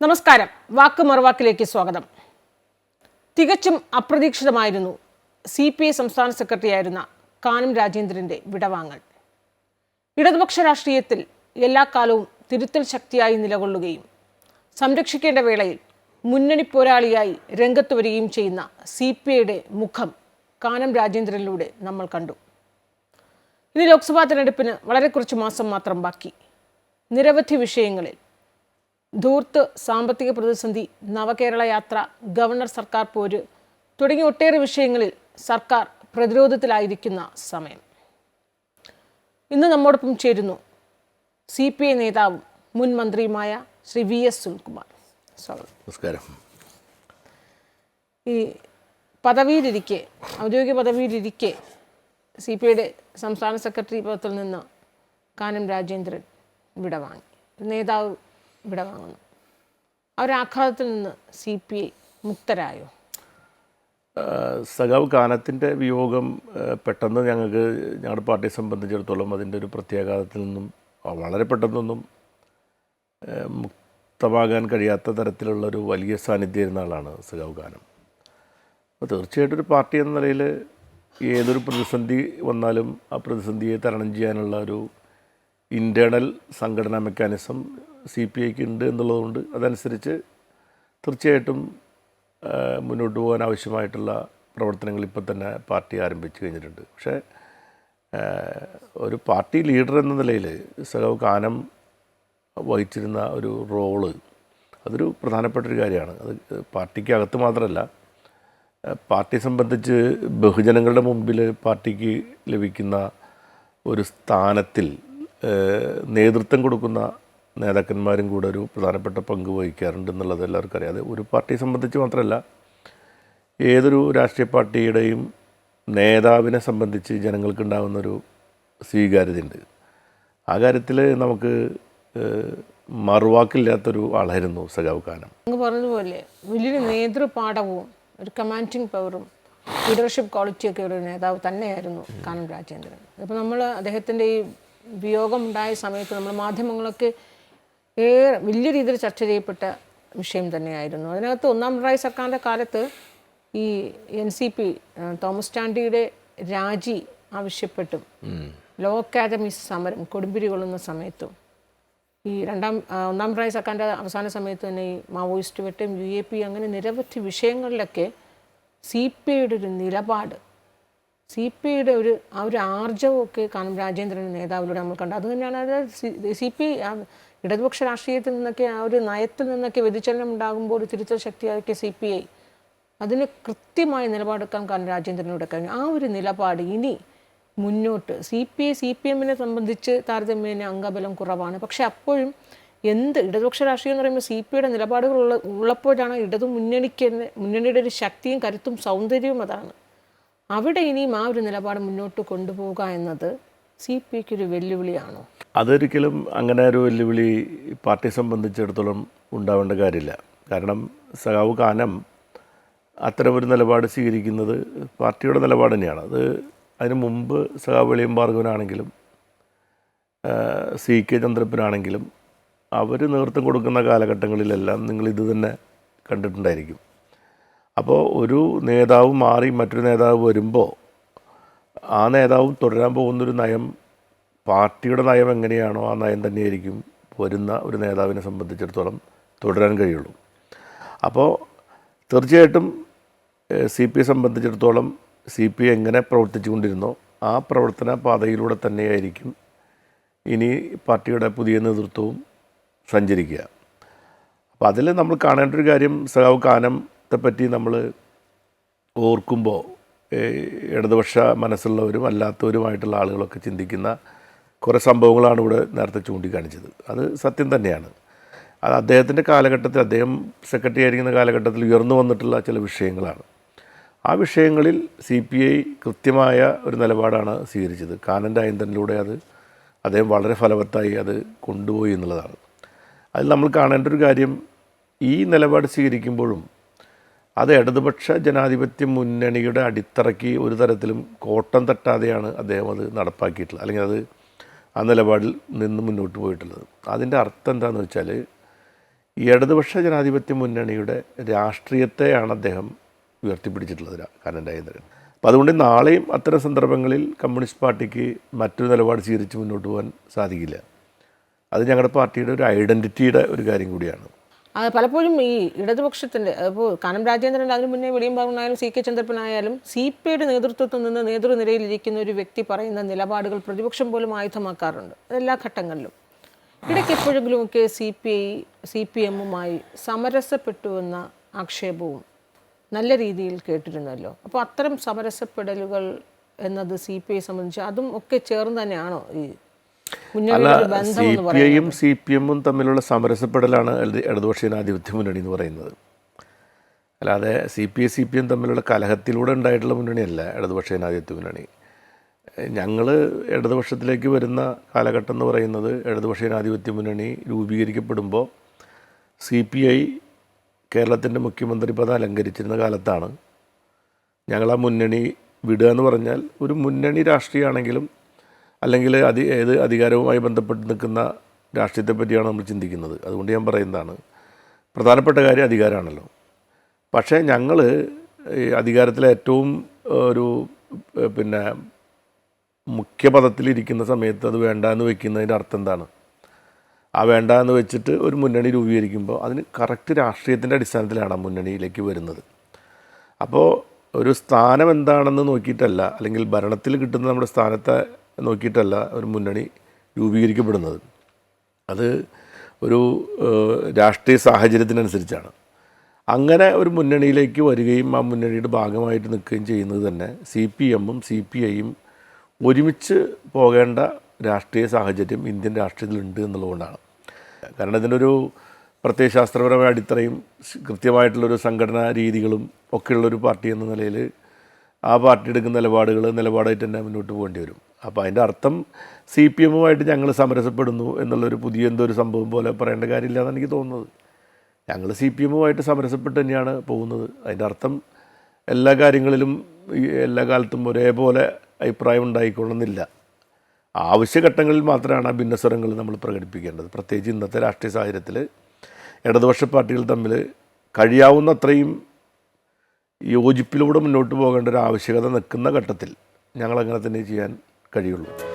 നമസ്കാരം. വാക്ക് മറുവാക്കിലേക്ക് സ്വാഗതം. തികച്ചും അപ്രതീക്ഷിതമായിരുന്നു സി പി ഐ സംസ്ഥാന സെക്രട്ടറിയായിരുന്ന കാനം രാജേന്ദ്രന്റെ വിടവാങ്ങൽ. ഇടതുപക്ഷ രാഷ്ട്രീയത്തിൽ എല്ലാ കാലവും തിരുത്തൽ ശക്തിയായി നിലകൊള്ളുകയും സംരക്ഷിക്കേണ്ട വേളയിൽ മുന്നണി പോരാളിയായി രംഗത്ത് വരികയും ചെയ്യുന്ന സി പി ഐയുടെ മുഖം കാനം രാജേന്ദ്രനിലൂടെ നമ്മൾ കണ്ടു. ഇനി ലോക്സഭാ തെരഞ്ഞെടുപ്പിന് വളരെ കുറച്ച് മാസം മാത്രം ബാക്കി. നിരവധി വിഷയങ്ങളിൽ ധൂർത്ത് സാമ്പത്തിക പ്രതിസന്ധി നവകേരള യാത്ര ഗവർണർ സർക്കാർ പോര് തുടങ്ങിയ ഒട്ടേറെ വിഷയങ്ങളിൽ സർക്കാർ പ്രതിരോധത്തിലായിരിക്കുന്ന സമയം. ഇന്ന് നമ്മോടൊപ്പം ചേരുന്നു സി പി ഐ നേതാവും മുൻ മന്ത്രിയുമായ ശ്രീ വി എസ് സുനിൽകുമാർ. സ്വാഗതം. നമസ്കാരം. ഈ പദവിയിലിരിക്കെ ഔദ്യോഗിക പദവിയിലിരിക്കെ സി പി ഐയുടെ സംസ്ഥാന സെക്രട്ടറി പദത്തിൽ നിന്ന് കാനം രാജേന്ദ്രൻ വിടവാങ്ങി. നേതാവ് വിടവാങ്ങുന്നു വാങ്ങുന്നു. അവരാഘാതത്തിൽ നിന്ന് സി പി ഐ മുക്തരായോ? സഖാവ് കാനത്തിന്റെ വിയോഗം പെട്ടെന്ന് ഞങ്ങൾക്ക് ഞങ്ങളുടെ പാർട്ടിയെ സംബന്ധിച്ചിടത്തോളം അതിന്റെ ഒരു പ്രത്യാഘാതത്തിൽ നിന്നും വളരെ പെട്ടെന്നൊന്നും മുക്തമാകാൻ കഴിയാത്ത തരത്തിലുള്ള ഒരു വലിയ സാന്നിധ്യം ഇരുന്ന ആളാണ് സഖാവ് കാനം. അപ്പോൾ തീർച്ചയായിട്ടും ഒരു പാർട്ടി എന്ന നിലയിൽ ഏതൊരു പ്രതിസന്ധി വന്നാലും ആ പ്രതിസന്ധിയെ തരണം ചെയ്യാനുള്ള ഒരു ഇന്റേർണൽ സംഘടനാ മെക്കാനിസം സി പി ഐക്ക് ഉണ്ട് എന്നുള്ളതുകൊണ്ട് അതനുസരിച്ച് തീർച്ചയായിട്ടും മുന്നോട്ട് പോകാൻ ആവശ്യമായിട്ടുള്ള പ്രവർത്തനങ്ങൾ ഇപ്പോൾ തന്നെ പാർട്ടി ആരംഭിച്ചു കഴിഞ്ഞിട്ടുണ്ട്. പക്ഷേ ഒരു പാർട്ടി ലീഡർ എന്ന നിലയിൽ സഖാവ് കാനം വഹിച്ചിരുന്ന ഒരു റോൾ അതൊരു പ്രധാനപ്പെട്ട ഒരു കാര്യമാണ്. അത് പാർട്ടിക്ക് അകത്ത് മാത്രമല്ല പാർട്ടി സംബന്ധിച്ച് ബഹുജനങ്ങളുടെ മുമ്പിൽ പാർട്ടിക്ക് ലഭിക്കുന്ന ഒരു സ്ഥാനത്തിൽ നേതൃത്വം കൊടുക്കുന്ന നേതാക്കന്മാരും കൂടെ ഒരു പ്രധാനപ്പെട്ട പങ്ക് വഹിക്കാറുണ്ട് എന്നുള്ളത് എല്ലാവർക്കും അറിയാം. അത് ഒരു പാർട്ടിയെ സംബന്ധിച്ച് മാത്രമല്ല ഏതൊരു രാഷ്ട്രീയ പാർട്ടിയുടെയും നേതാവിനെ സംബന്ധിച്ച് ജനങ്ങൾക്കുണ്ടാകുന്നൊരു സ്വീകാര്യതയുണ്ട്. ആ കാര്യത്തിൽ നമുക്ക് മറുവാക്കില്ലാത്തൊരു ആളായിരുന്നു സഖാവ് ഖാനം അങ്ങ് പറഞ്ഞതുപോലെ വലിയൊരു നേതൃപാഠവും ഒരു കമാൻഡിങ് പവറും ലീഡർഷിപ്പ് ക്വാളിറ്റിയൊക്കെ ഒരു നേതാവ് തന്നെയായിരുന്നു കാനം രാജേന്ദ്രൻ. അപ്പോൾ നമ്മൾ അദ്ദേഹത്തിന്റെ ഈ വിയോഗം ഉണ്ടായ സമയത്ത് നമ്മൾ മാധ്യമങ്ങളൊക്കെ ഏറെ വലിയ രീതിയിൽ ചർച്ച ചെയ്യപ്പെട്ട വിഷയം തന്നെയായിരുന്നു. അതിനകത്ത് ഒന്നാം പിണറായി സർക്കാരിന്റെ കാലത്ത് ഈ എൻ സി പി തോമസ് ചാണ്ടിയുടെ രാജി ആവശ്യപ്പെട്ടും. ലോ അക്കാദമി സമരം കൊടുമ്പിരി കൊള്ളുന്ന സമയത്തും. ഈ രണ്ടാം ഒന്നാം പിണറായി സർക്കാരിന്റെ അവസാന സമയത്ത് തന്നെ ഈ മാവോയിസ്റ്റ് വെട്ടും യു എ പി അങ്ങനെ നിരവധി വിഷയങ്ങളിലൊക്കെ സി പി ഐയുടെ ഒരു നിലപാട് സി പി ഐയുടെ ഒരു ആ ഒരു ആർജവമൊക്കെ കാണും രാജേന്ദ്രൻ നേതാവിലൂടെ നമ്മൾ കണ്ടു. അത് തന്നെയാണ് അത് സി പി ഇടതുപക്ഷ രാഷ്ട്രീയത്തിൽ നിന്നൊക്കെ ആ ഒരു നയത്തിൽ നിന്നൊക്കെ വ്യതിചലനം ഉണ്ടാകുമ്പോൾ ഒരു തിരുത്തൽ ശക്തിയാക്കിയ സി പി ഐ അതിന് കൃത്യമായ നിലപാടെടുക്കാൻ കാരണം രാജേന്ദ്രനോട് കഴിഞ്ഞു. ആ ഒരു നിലപാട് ഇനി മുന്നോട്ട് C P I C P എമ്മിനെ സംബന്ധിച്ച് താരതമ്യേന അംഗബലം കുറവാണ്. പക്ഷെ അപ്പോഴും എന്ത് ഇടതുപക്ഷ രാഷ്ട്രീയം എന്ന് പറയുമ്പോൾ സി പി ഐയുടെ നിലപാടുകൾ ഉള്ള ഉള്ളപ്പോഴാണ് ഇടതു മുന്നണിക്ക് മുന്നണിയുടെ ഒരു ശക്തിയും കരുത്തും സൗന്ദര്യവും അതാണ്. അവിടെ ഇനിയും ആ ഒരു നിലപാട് മുന്നോട്ട് കൊണ്ടുപോവുക എന്നത് സി പി ഐക്ക് ഒരു വെല്ലുവിളിയാണോ? അതൊരിക്കലും അങ്ങനെ ഒരു വെല്ലുവിളി പാർട്ടിയെ സംബന്ധിച്ചിടത്തോളം ഉണ്ടാവേണ്ട കാര്യമില്ല. കാരണം സഖാവ് കാനം അത്തരമൊരു നിലപാട് സ്വീകരിക്കുന്നത് പാർട്ടിയുടെ നിലപാട് തന്നെയാണ്. അത് അതിന് മുമ്പ് സഖാവ് വെളിയം ഭാർഗവനാണെങ്കിലും സി കെ ചന്ദ്രപ്പനാണെങ്കിലും അവർ നേതൃത്വം കൊടുക്കുന്ന കാലഘട്ടങ്ങളിലെല്ലാം നിങ്ങൾ ഇത് തന്നെ കണ്ടിട്ടുണ്ടായിരിക്കും. അപ്പോൾ ഒരു നേതാവ് മാറി മറ്റൊരു നേതാവ് വരുമ്പോൾ ആ നേതാവും തുടരാൻ പോകുന്നൊരു നയം പാർട്ടിയുടെ നയം എങ്ങനെയാണോ ആ നയം തന്നെയായിരിക്കും വരുന്ന ഒരു നേതാവിനെ സംബന്ധിച്ചിടത്തോളം തുടരാൻ കഴിയുള്ളൂ. അപ്പോൾ തീർച്ചയായിട്ടും സി പി സംബന്ധിച്ചിടത്തോളം സി പി എങ്ങനെ പ്രവർത്തിച്ചുകൊണ്ടിരുന്നോ ആ പ്രവർത്തന പാതയിലൂടെ തന്നെയായിരിക്കും ഇനി പാർട്ടിയുടെ പുതിയ നേതൃത്വവും സഞ്ചരിക്കുക. അപ്പോൾ അതിൽ നമ്മൾ കാണേണ്ട ഒരു കാര്യം സഖാവ് കാനത്തെ പറ്റി നമ്മൾ ഓർക്കുമ്പോൾ ഇടതുപക്ഷ മനസ്സുള്ളവരും അല്ലാത്തവരുമായിട്ടുള്ള ആളുകളൊക്കെ ചിന്തിക്കുന്ന കുറേ സംഭവങ്ങളാണ് ഇവിടെ നേരത്തെ ചൂണ്ടിക്കാണിച്ചത്. അത് സത്യം തന്നെയാണ്. അത് അദ്ദേഹത്തിന്റെ കാലഘട്ടത്തിൽ അദ്ദേഹം സെക്രട്ടറി ആയിരിക്കുന്ന കാലഘട്ടത്തിൽ ഉയർന്നു വന്നിട്ടുള്ള ചില വിഷയങ്ങളാണ്. ആ വിഷയങ്ങളിൽ സി പി ഐ കൃത്യമായ ഒരു നിലപാടാണ് സ്വീകരിച്ചത്. കാനന്റെ അയന്തനിലൂടെ അത് അദ്ദേഹം വളരെ ഫലവത്തായി അത് കൊണ്ടുപോയി എന്നുള്ളതാണ്. അതിൽ നമ്മൾ കാണേണ്ട ഒരു കാര്യം ഈ നിലപാട് സ്വീകരിക്കുമ്പോഴും അത് ഇടതുപക്ഷ ജനാധിപത്യ മുന്നണിയുടെ അടിത്തറയ്ക്ക് ഒരു തരത്തിലും കോട്ടം തട്ടാതെയാണ് അദ്ദേഹം അത് നടപ്പാക്കിയിട്ടുള്ളത്. അല്ലെങ്കിൽ അത് ആ നിലപാടിൽ നിന്ന് മുന്നോട്ട് പോയിട്ടുള്ളത്. അതിന്റെ അർത്ഥം എന്താണെന്ന് വെച്ചാൽ ഈ ഇടതുപക്ഷ ജനാധിപത്യ മുന്നണിയുടെ രാഷ്ട്രീയത്തെയാണ് അദ്ദേഹം ഉയർത്തിപ്പിടിച്ചിട്ടുള്ളത് കാരണം കാനം രാജേന്ദ്രൻ അപ്പോൾ അതുകൊണ്ട് നാളെയും അത്തരം സന്ദർഭങ്ങളിൽ കമ്മ്യൂണിസ്റ്റ് പാർട്ടിക്ക് മറ്റൊരു നിലപാട് സ്വീകരിച്ച് മുന്നോട്ട് പോകാൻ സാധിക്കില്ല. അത് ഞങ്ങളുടെ പാർട്ടിയുടെ ഒരു ഐഡന്റിറ്റിയുടെ ഒരു കാര്യം കൂടിയാണ്. പലപ്പോഴും ഈ ഇടതുപക്ഷത്തിന്റെ അപ്പോൾ കാനം രാജേന്ദ്രൻ അതിനു മുന്നേ വെളിയും പറഞ്ഞാലും സി കെ ചന്ദ്രപ്പനായാലും സി പി ഐയുടെ നേതൃത്വത്തിൽ നിന്ന് നേതൃനിരയിലിരിക്കുന്ന ഒരു വ്യക്തി പറയുന്ന നിലപാടുകൾ പ്രതിപക്ഷം പോലും ആയുധമാക്കാറുണ്ട്. എല്ലാ ഘട്ടങ്ങളിലും. ഇടയ്ക്ക് എപ്പോഴെങ്കിലുമൊക്കെ C P I C P എമ്മുമായി സമരസപ്പെട്ടുവെന്ന ആക്ഷേപവും നല്ല രീതിയിൽ കേട്ടിരുന്നല്ലോ. അപ്പോൾ അത്തരം സമരസപ്പെടലുകൾ എന്നത് സി പി ഐ സംബന്ധിച്ച് അതും ഒക്കെ ചേർന്ന് തന്നെയാണോ ഈ ഒരു സി പി ഐയും സി പി എമ്മും തമ്മിലുള്ള സമരസപ്പെടലാണ് ഇടത് ഇടതുപക്ഷ ജനാധിപത്യ മുന്നണി എന്ന് പറയുന്നത്. അല്ലാതെ C P I C P M തമ്മിലുള്ള കലഹത്തിലൂടെ ഉണ്ടായിട്ടുള്ള മുന്നണിയല്ല ഇടതുപക്ഷ ജനാധിപത്യ മുന്നണി. ഞങ്ങൾ ഇടതുപക്ഷത്തിലേക്ക് വരുന്ന കാലഘട്ടം എന്ന് പറയുന്നത് ഇടതുപക്ഷ ജനാധിപത്യ മുന്നണി രൂപീകരിക്കപ്പെടുമ്പോൾ സി പി ഐ കേരളത്തിന്റെ മുഖ്യമന്ത്രി പദം അലങ്കരിച്ചിരുന്ന കാലത്താണ് ഞങ്ങൾ ആ മുന്നണി വിടുക എന്ന് പറഞ്ഞാൽ ഒരു മുന്നണി രാഷ്ട്രീയമാണെങ്കിലും അല്ലെങ്കിൽ അതി ഏത് അധികാരവുമായി ബന്ധപ്പെട്ട് നിൽക്കുന്ന രാഷ്ട്രീയത്തെ പറ്റിയാണ് നമ്മൾ ചിന്തിക്കുന്നത്. അതുകൊണ്ട് ഞാൻ പറയുന്നതാണ് പ്രധാനപ്പെട്ട കാര്യം അധികാരമാണല്ലോ. പക്ഷേ ഞങ്ങൾ അധികാരത്തിലെ ഏറ്റവും ഒരു പിന്നെ മുഖ്യപദത്തിലിരിക്കുന്ന സമയത്ത് അത് വേണ്ട എന്ന് വെക്കുന്നതിന്റെ അർത്ഥം എന്താണ്? ആ വേണ്ട എന്ന് വെച്ചിട്ട് ഒരു മുന്നണി രൂപീകരിക്കുമ്പോൾ അതിന് കറക്റ്റ് രാഷ്ട്രീയത്തിന്റെ അടിസ്ഥാനത്തിലാണ് ആ മുന്നണിയിലേക്ക് വരുന്നത്. അപ്പോൾ ഒരു സ്ഥാനം എന്താണെന്ന് നോക്കിയിട്ടല്ല അല്ലെങ്കിൽ ഭരണത്തിൽ കിട്ടുന്ന നമ്മുടെ സ്ഥാനത്തെ നോക്കിയിട്ടല്ല ഒരു മുന്നണി രൂപീകരിക്കപ്പെടുന്നത്. അത് ഒരു രാഷ്ട്രീയ സാഹചര്യത്തിനനുസരിച്ചാണ്. അങ്ങനെ ഒരു മുന്നണിയിലേക്ക് വരികയും ആ മുന്നണിയുടെ ഭാഗമായിട്ട് നിൽക്കുകയും ചെയ്യുന്നത് തന്നെ സി പി എമ്മും സി പി ഐയും ഒരുമിച്ച് പോകേണ്ട രാഷ്ട്രീയ സാഹചര്യം ഇന്ത്യൻ രാഷ്ട്രീയത്തിലുണ്ട് എന്നുള്ളതുകൊണ്ടാണ്. കാരണം ഇതിനൊരു പ്രത്യയശാസ്ത്രപരമായ അടിത്തറയും കൃത്യമായിട്ടുള്ളൊരു സംഘടനാ രീതികളും ഒക്കെയുള്ളൊരു പാർട്ടി എന്ന നിലയിൽ ആ പാർട്ടി എടുക്കുന്ന നിലപാടുകൾ നിലപാടായിട്ട് തന്നെ മുന്നോട്ട് പോകേണ്ടി വരും. അപ്പോൾ അതിന്റെ അർത്ഥം സി പി എമ്മുമായിട്ട് ഞങ്ങൾ സമരസപ്പെടുന്നു എന്നുള്ളൊരു പുതിയ എന്തോ ഒരു സംഭവം പോലെ പറയേണ്ട കാര്യമില്ല എന്നാണ് എനിക്ക് തോന്നുന്നത്. ഞങ്ങൾ സി പി എമ്മുമായിട്ട് സമരസപ്പെട്ട് തന്നെയാണ് പോകുന്നത്. അതിന്റെ അർത്ഥം എല്ലാ കാര്യങ്ങളിലും എല്ലാ കാലത്തും ഒരേപോലെ അഭിപ്രായം ഉണ്ടായിക്കൊള്ളുന്നില്ല. ആവശ്യഘട്ടങ്ങളിൽ മാത്രമാണ് ആ ഭിന്നസ്വരങ്ങൾ നമ്മൾ പ്രകടിപ്പിക്കേണ്ടത്. പ്രത്യേകിച്ച് ഇന്നത്തെ രാഷ്ട്രീയ സാഹചര്യത്തിൽ ഇടതുപക്ഷ പാർട്ടികൾ തമ്മിൽ കഴിയാവുന്നത്രയും യോജിപ്പിലൂടെ മുന്നോട്ട് പോകേണ്ട ഒരു ആവശ്യകത നിൽക്കുന്ന ഘട്ടത്തിൽ ഞങ്ങളങ്ങനെ തന്നെ ചെയ്യാൻ കഴിയുള്ളൂ.